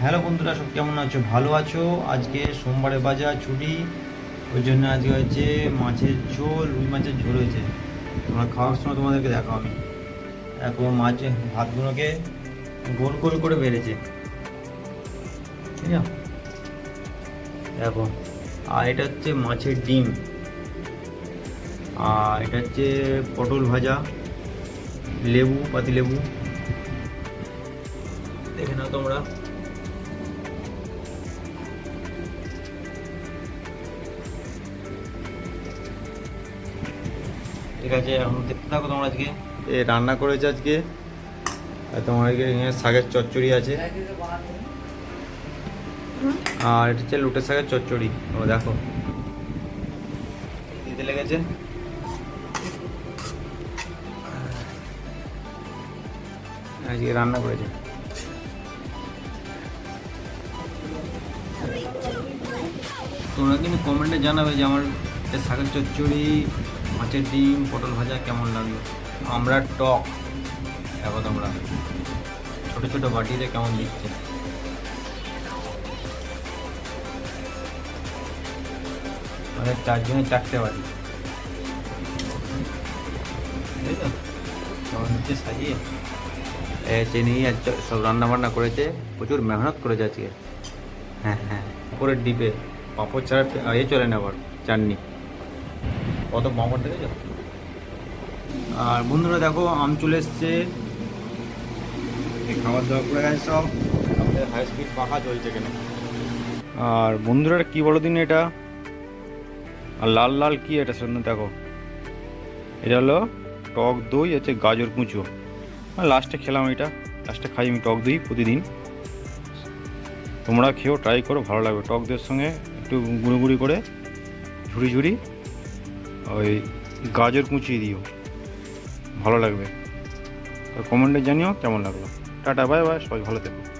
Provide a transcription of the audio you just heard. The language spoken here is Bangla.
হ্যালো বন্ধুরা, সব কেমন আছো? ভালো আছো? আজকে সোমবারে বাজার, ছুটি। ওই জন্য আজকে হচ্ছে মাছের ঝোল, রুই মাছের ঝোল হয়েছে। তোমরা খাওয়ার সময় তোমাদেরকে দেখাও আমি। এখন মাছ ভাতগুলোকে গোল গোল করে বেড়েছে। ঠিক আছে দেখো। আর এটা হচ্ছে মাছের ডিম। আর এটা হচ্ছে পটল ভাজা, লেবু পাতি লেবু দেখে নাও তোমরা। ঠিক আছে এখন দেখতে থাকো তোমরা আজকে। এ রান্না করেছে আজকে। আর তোমার এখানে শাকের চচ্চড়ি আছে। আর এটা হচ্ছে লুটের শাকের চচ্চড়ি। তোমরা দেখো। দিতে লেগেছে। আজকে রান্না করেছে। তোমরা কিন্তু কমেন্টে জানাবে যে আমার শাকের চচ্চড়ি মাছের ডিম পটল ভাজা কেমন লাগল? আমরা টক দেখো তোমরা। ছোটো ছোটো বাটিতে কেমন দিচ্ছে। আমাদের চারজনের চারটে বাটি। হচ্ছে সাজিয়ে? এ চিনি আর সব রান্না বান্না করেছে প্রচুর মেহনত করেছে আজকে। হ্যাঁ হ্যাঁ উপরের ডিপে পাঁপড় ছাড়া এ চলে না আবার চাটনি। কত পাঁপড় দেখেছ? আর বন্ধুরা দেখো আম চলে এসছে। খাবার দাবার করে গেছে সব। আমাদের হাই স্পিড পাখা চলছে কেন? আর বন্ধুরা কি বলো দিন এটা? আর লাল লাল কি এটা সামনে দেখো। এটা হলো টক দই হচ্ছে গাজর কুঁচো। লাস্টে খেলাম এটা। লাস্টে খাই আমি টক দই প্রতিদিন। তোমরা খেয়েও ট্রাই করো ভালো লাগবে। টক দইয়ের সঙ্গে একটু গুঁড়ো গুঁড়ি করে ঝুড়ি ঝুড়ি ওই গাজর কুচিয়ে দিও। ভালো লাগবে। কমেন্টে জানিও কেমন লাগল। টাটা বাই বাই সবাই ভালো থেকো।